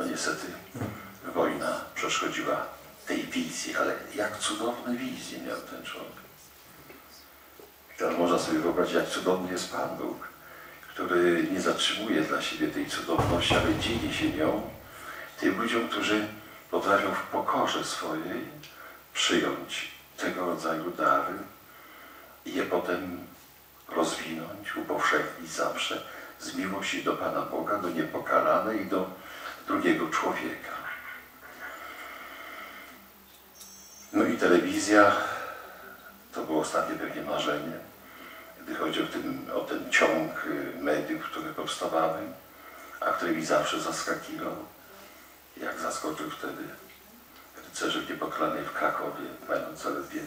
No niestety wojna przeszkodziła tej wizji, ale jak cudowne wizje miał ten człowiek. Teraz można sobie wyobrazić, jak cudowny jest Pan Bóg, który nie zatrzymuje dla siebie tej cudowności, ale dzieli się nią tym ludziom, którzy potrafią w pokorze swojej przyjąć tego rodzaju dary i je potem rozwinąć, upowszechnić zawsze z miłości do Pana Boga, do niepokalanej i do drugiego człowieka. No i telewizja to było ostatnie pewnie marzenie, gdy chodzi o, tym, o ten ciąg y, mediów, które powstawały, a który mi zawsze zaskakiwał, jak zaskoczył wtedy rycerzy niepokalanej w Krakowie, mając zaledwie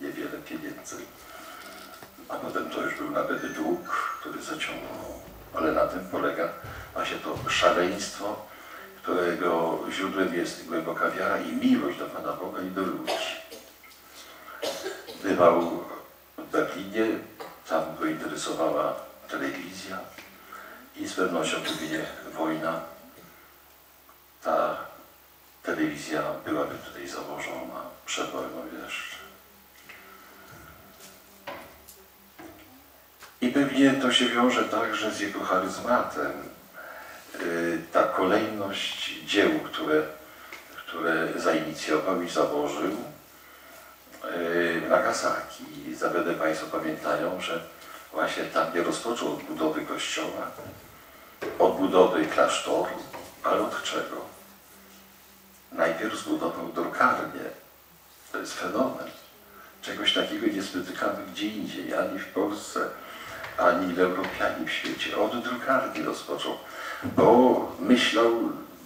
niewiele pieniędzy. A potem to już był nawet dług, który zaciągnął. Ale na tym polega właśnie to szaleństwo, którego źródłem jest głęboka wiara i miłość do Pana Boga i do ludzi. Bywał w Berlinie, tam go interesowała telewizja i z pewnością gdyby wojna, ta telewizja byłaby tutaj założona przed wojną jeszcze. I pewnie to się wiąże także z jego charyzmatem. Kolejność dzieł, które, które zainicjował i założył y, w Nagasaki. Zapewne Państwo pamiętają, że właśnie tam nie rozpoczął odbudowy kościoła, odbudowy klasztoru, ale od czego? Najpierw zbudował drukarnię. To jest fenomen. Czegoś takiego nie spotykamy gdzie indziej, ani w Polsce, ani w Europie, ani w świecie. Od drukarni rozpoczął, bo myślał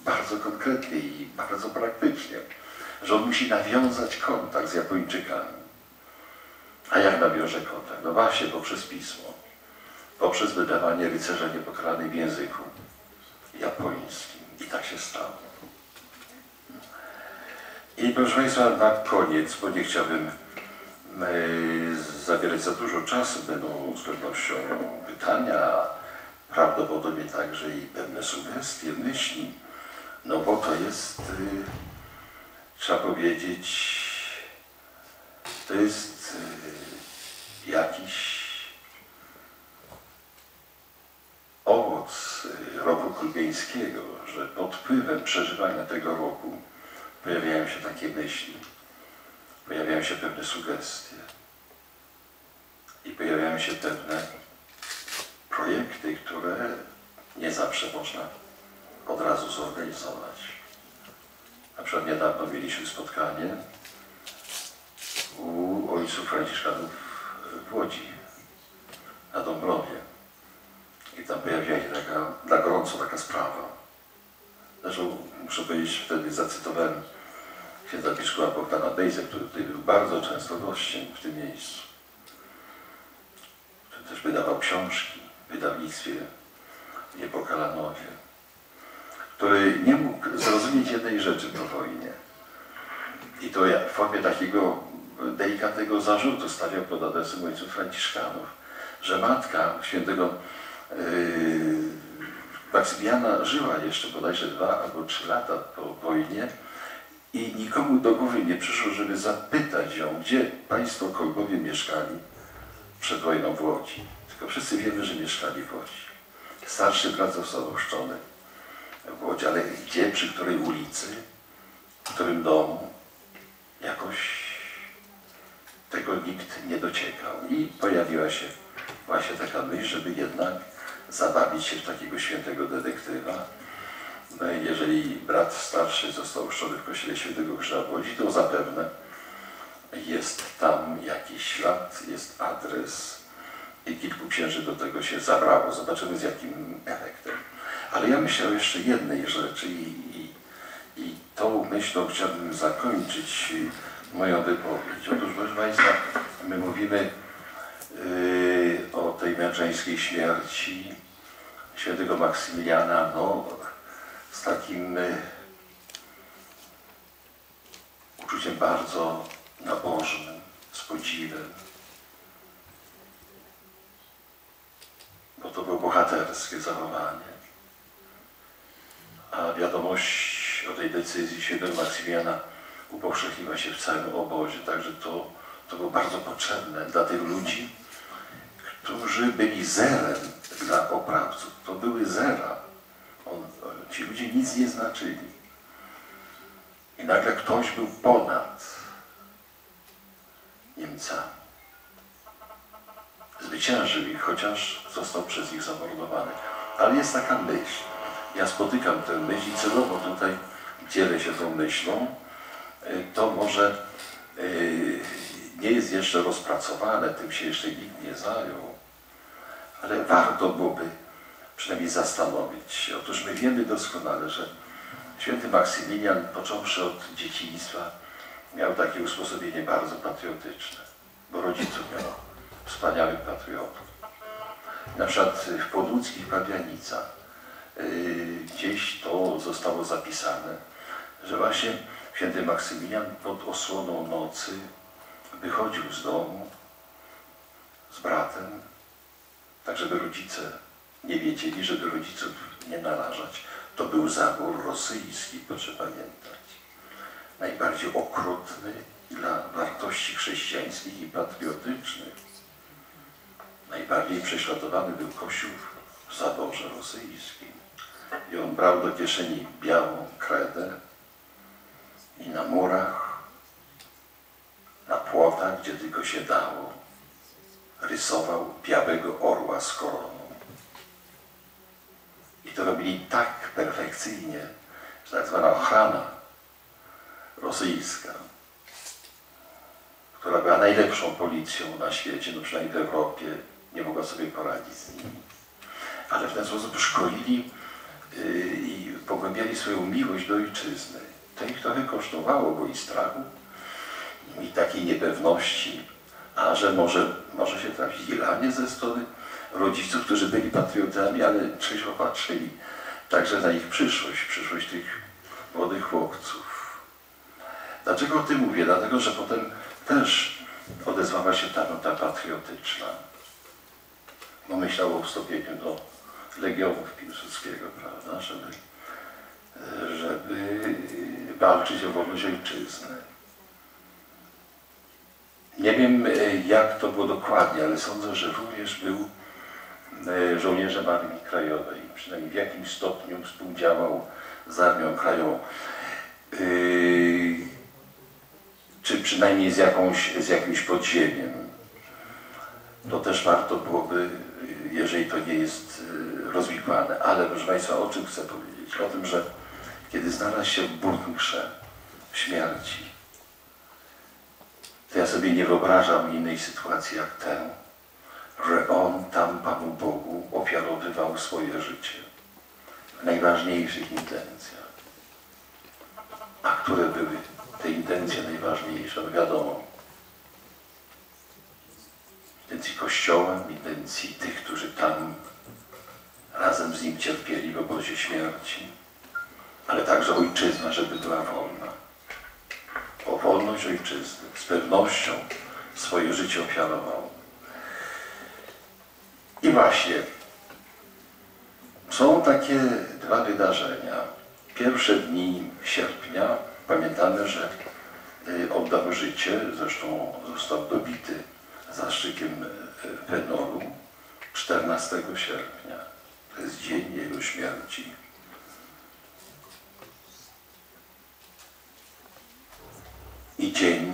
bardzo konkretnie i bardzo praktycznie, że on musi nawiązać kontakt z Japończykami. A jak nawiąże kontakt? No właśnie poprzez pismo, poprzez wydawanie rycerza niepokalanej w języku japońskim. I tak się stało. I proszę Państwa, na koniec, bo nie chciałbym zabierać za dużo czasu, będą z pewnością pytania, prawdopodobnie także i pewne sugestie, myśli, no bo to jest, y, trzeba powiedzieć, to jest y, jakiś owoc y, roku kulbieńskiego, że pod wpływem przeżywania tego roku pojawiają się takie myśli pojawiają się pewne sugestie i pojawiają się pewne projekty, które nie zawsze można od razu zorganizować. Na przykład niedawno mieliśmy spotkanie u ojców Franciszkanów w Łodzi, na Dąbrowie. I tam pojawiła się taka, na gorąco taka sprawa. Zresztą muszę powiedzieć, wtedy zacytowałem księdza biskupa Bogdana Bejze, który tutaj był bardzo często gościem w tym miejscu. Też wydawał książki w wydawnictwie Niepokalanowie, który nie mógł zrozumieć jednej rzeczy po wojnie. I to w formie takiego delikatnego zarzutu stawiał pod adresem ojców Franciszkanów, że matka świętego yy, Maksymiliana żyła jeszcze bodajże dwa albo trzy lata po wojnie i nikomu do głowy nie przyszło, żeby zapytać ją, gdzie państwo Kolbowie mieszkali przed wojną w Łodzi. Tylko wszyscy wiemy, że mieszkali w Łodzi. Starszy brat został oszczony w Łodzi, ale gdzie, przy której ulicy, w którym domu, jakoś tego nikt nie dociekał. I pojawiła się właśnie taka myśl, żeby jednak zabawić się w takiego świętego detektywa, no i jeżeli brat starszy został uszczony w kościele świętego Krzyża w Łodzi, to zapewne jest tam jakiś ślad, jest adres i kilku księży do tego się zabrało. Zobaczymy z jakim efektem. Ale ja myślę o jeszcze jednej rzeczy i, i, i tą myślą chciałbym zakończyć moją wypowiedź. Otóż, proszę Państwa, my mówimy yy, o tej męczeńskiej śmierci świętego Maksymiliana, no z takim e, uczuciem bardzo nabożnym, z podziwem. Bo to było bohaterskie zachowanie. a wiadomość o tej decyzji świętego Maksymiliana upowszechniła się w całym obozie, także to, to było bardzo potrzebne dla tych ludzi, którzy byli zerem dla oprawców. To były zera. On, ci ludzie nic nie znaczyli. I nagle ktoś był ponad Niemcami. Zwyciężył ich, chociaż został przez nich zamordowany. Ale jest taka myśl. Ja spotykam tę myśl i celowo tutaj dzielę się tą myślą. Y, To może y, nie jest jeszcze rozpracowane, tym się jeszcze nikt nie zajął, ale warto byłoby przynajmniej zastanowić się. Otóż my wiemy doskonale, że święty Maksymilian, począwszy od dzieciństwa, miał takie usposobienie bardzo patriotyczne, bo rodziców miał wspaniałych patriotów. Na przykład w podłódzkich Pawianicach yy, gdzieś to zostało zapisane, że właśnie święty Maksymilian pod osłoną nocy wychodził z domu z bratem, tak żeby rodzice nie wiedzieli, żeby rodziców nie narażać. To był zabór rosyjski, proszę pamiętać. Najbardziej okrutny dla wartości chrześcijańskich i patriotycznych. Najbardziej prześladowany był Kościół w zaborze rosyjskim. I on brał do kieszeni białą kredę i na murach, na płotach, gdzie tylko się dało, rysował białego orła z koroną. I to robili tak perfekcyjnie, że tak zwana ochrana rosyjska, która była najlepszą policją na świecie, no przynajmniej w Europie, nie mogła sobie poradzić z nimi. Ale w ten sposób szkolili yy, i pogłębiali swoją miłość do ojczyzny. To ich trochę kosztowało, bo i strachu, i takiej niepewności, a że może, może się trafić i lanie ze strony rodziców, którzy byli patriotami, ale trzeźwo patrzyli także na ich przyszłość, przyszłość tych młodych chłopców. Dlaczego o tym mówię? Dlatego, że potem też odezwała się ta nota patriotyczna. Bo myślał o wstąpieniu do Legionów Piłsudskiego, prawda, żeby, żeby walczyć o wolność ojczyzny. Nie wiem, jak to było dokładnie, ale sądzę, że również był żołnierzem Armii Krajowej. Przynajmniej w jakimś stopniu współdziałał z Armią Krajową. Yy, czy przynajmniej z, jakąś, z jakimś podziemiem. To też warto byłoby, jeżeli to nie jest rozwikłane. Ale proszę Państwa, o czym chcę powiedzieć? O tym, że kiedy znalazł się w bunkrze śmierci, to ja sobie nie wyobrażam innej sytuacji jak tę, że on tam Panu Bogu ofiarowywał swoje życie w najważniejszych intencjach. A które były No wiadomo, intencji Kościoła, intencji tych, którzy tam razem z nim cierpieli w obozie śmierci, ale także ojczyzna, żeby była wolna. O wolność ojczyzny z pewnością swoje życie ofiarował. I właśnie są takie dwa wydarzenia. Pierwsze dni sierpnia, pamiętamy, że oddał życie, zresztą został dobity zastrzykiem fenolu 14 sierpnia. To jest dzień jego śmierci. I dzień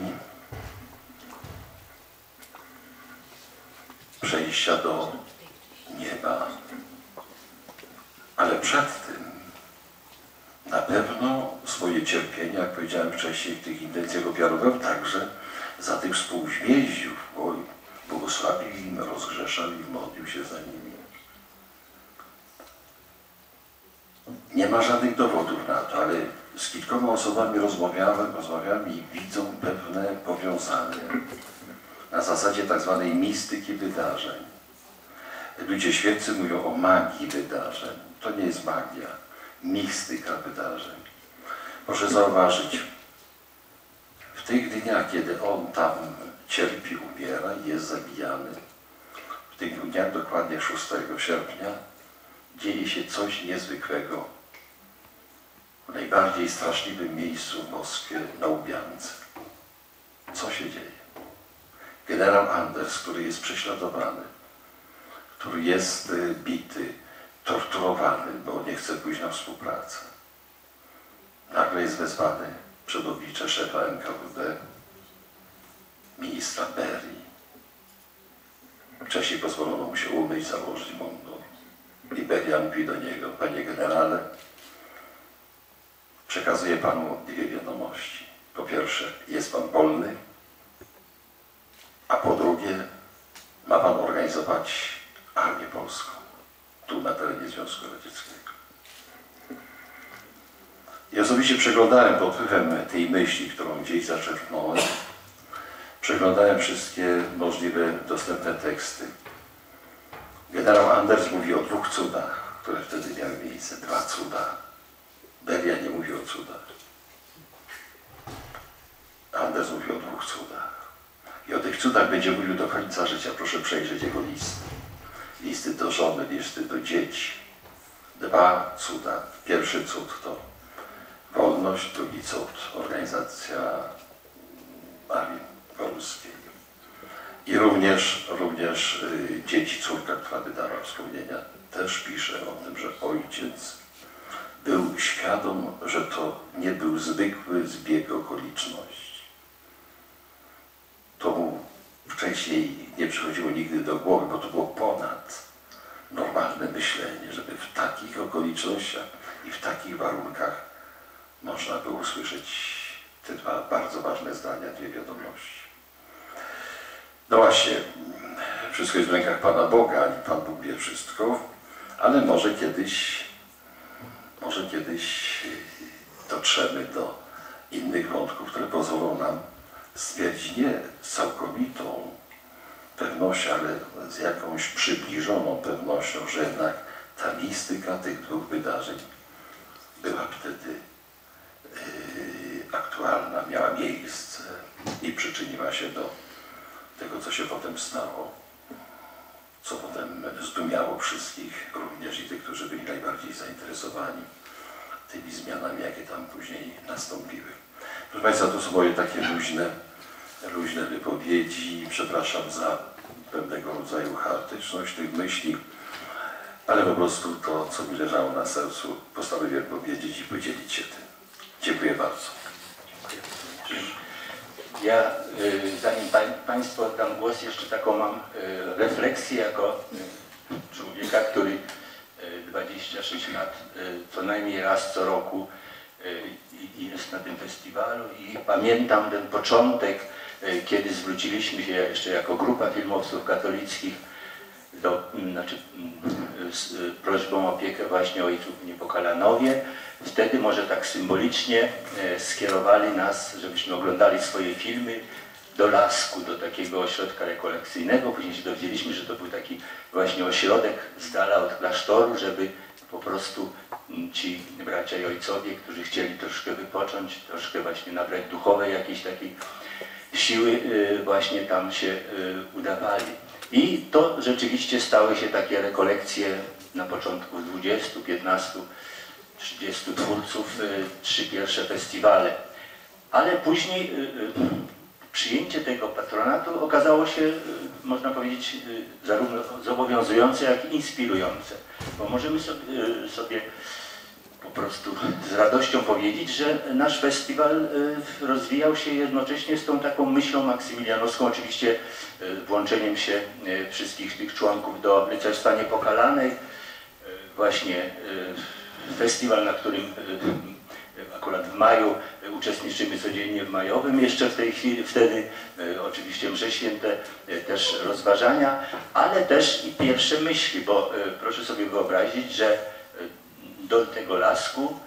przejścia do nieba. Ale przed tym na pewno swoje cierpienie, jak powiedziałem wcześniej, w tych intencjach ofiarował także za tych współźmieździów, bo błogosławił im, rozgrzeszał i modlił się za nimi. Nie ma żadnych dowodów na to, ale z kilkoma osobami rozmawiałem, rozmawiałem i widzą pewne powiązanie na zasadzie tak zwanej mistyki wydarzeń. Ludzie świeccy mówią o magii wydarzeń. To nie jest magia, mistyka wydarzeń. Proszę zauważyć, w tych dniach, kiedy on tam cierpi, umiera i jest zabijany, w tych dniach, dokładnie 6 sierpnia, dzieje się coś niezwykłego w najbardziej straszliwym miejscu w Moskwie, na Łubiance. Co się dzieje? Generał Anders, który jest prześladowany, który jest y, bity, torturowany, bo nie chce pójść na współpracę. Nagle jest wezwany przed oblicze szefa NKWD, ministra Berii. Wcześniej pozwolono mu się umyć, założyć mundur. I Beria mówi do niego, panie generale, przekazuję panu dwie wiadomości. Po pierwsze, jest pan wolny, a po drugie, ma pan organizować armię polską tu na terenie Związku Radzieckiego. I osobiście przeglądałem pod wpływem tej myśli, którą gdzieś zaczerpnąłem, przeglądałem wszystkie możliwe dostępne teksty. Generał Anders mówi o dwóch cudach, które wtedy miały miejsce. Dwa cuda. Beria nie mówi o cudach. Anders mówi o dwóch cudach. I o tych cudach będzie mówił do końca życia. Proszę przejrzeć jego listy. Listy do żony, listy do dzieci. Dwa cuda. Pierwszy cud to wolność, drugi cud organizacja armii polskiej. I również, również y, dzieci, córka, która wydała wspomnienia, też pisze o tym, że ojciec był świadom, że to nie był zwykły zbieg okoliczności. To mu wcześniej nie przychodziło nigdy do głowy, bo to było ponad normalne myślenie, żeby w takich okolicznościach i w takich warunkach można było usłyszeć te dwa bardzo ważne zdania, dwie wiadomości. No właśnie, wszystko jest w rękach Pana Boga i Pan Bóg wie wszystko, ale może kiedyś, może kiedyś dotrzemy do innych wątków, które pozwolą nam stwierdzić nie całkowitą pewnością, ale z jakąś przybliżoną pewnością, że jednak ta mistyka tych dwóch wydarzeń była wtedy aktualna, miała miejsce i przyczyniła się do tego, co się potem stało, co potem zdumiało wszystkich, również i tych, którzy byli najbardziej zainteresowani tymi zmianami, jakie tam później nastąpiły. Proszę Państwa, to są moje takie luźne, luźne wypowiedzi. Przepraszam za pewnego rodzaju chaotyczność tych myśli, ale po prostu to, co mi leżało na sercu, postanowiłem powiedzieć i podzielić się tym. Dziękuję bardzo. Ja, y, zanim pań, Państwu oddam głos, jeszcze taką mam y, refleksję jako y, człowieka, który 26 lat, co najmniej raz co roku jest na tym festiwalu i pamiętam ten początek, kiedy zwróciliśmy się jeszcze jako grupa filmowców katolickich do, znaczy, z prośbą o opiekę właśnie ojców w Niepokalanowie. Wtedy może tak symbolicznie skierowali nas, żebyśmy oglądali swoje filmy do Lasku, do takiego ośrodka rekolekcyjnego. Później się dowiedzieliśmy, że to był taki właśnie ośrodek z dala od klasztoru, żeby po prostu ci bracia i ojcowie, którzy chcieli troszkę wypocząć, troszkę właśnie nabrać duchowej jakiejś takiej siły, właśnie tam się udawali. I to rzeczywiście stały się takie rekolekcje na początku 20, 15, 30 twórców, trzy pierwsze festiwale. Ale później przyjęcie tego patronatu okazało się, można powiedzieć, zarówno zobowiązujące, jak i inspirujące. Bo możemy sobie, sobie po prostu z radością powiedzieć, że nasz festiwal rozwijał się jednocześnie z tą taką myślą maksymilianowską, oczywiście włączeniem się wszystkich tych członków do Rycerstwa Niepokalanej. Właśnie festiwal, na którym akurat w maju uczestniczymy codziennie w majowym, jeszcze w tej chwili, wtedy oczywiście msze święte, też rozważania, ale też i pierwsze myśli, bo proszę sobie wyobrazić, że do tego lasku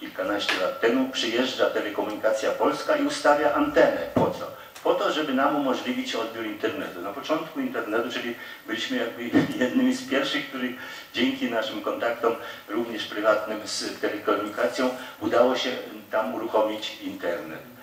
kilkanaście lat temu przyjeżdża telekomunikacja polska i ustawia antenę. Po co? Po to, żeby nam umożliwić odbiór internetu. Na początku internetu, czyli byliśmy jakby jednymi z pierwszych, których dzięki naszym kontaktom, również prywatnym z telekomunikacją, udało się tam uruchomić internet.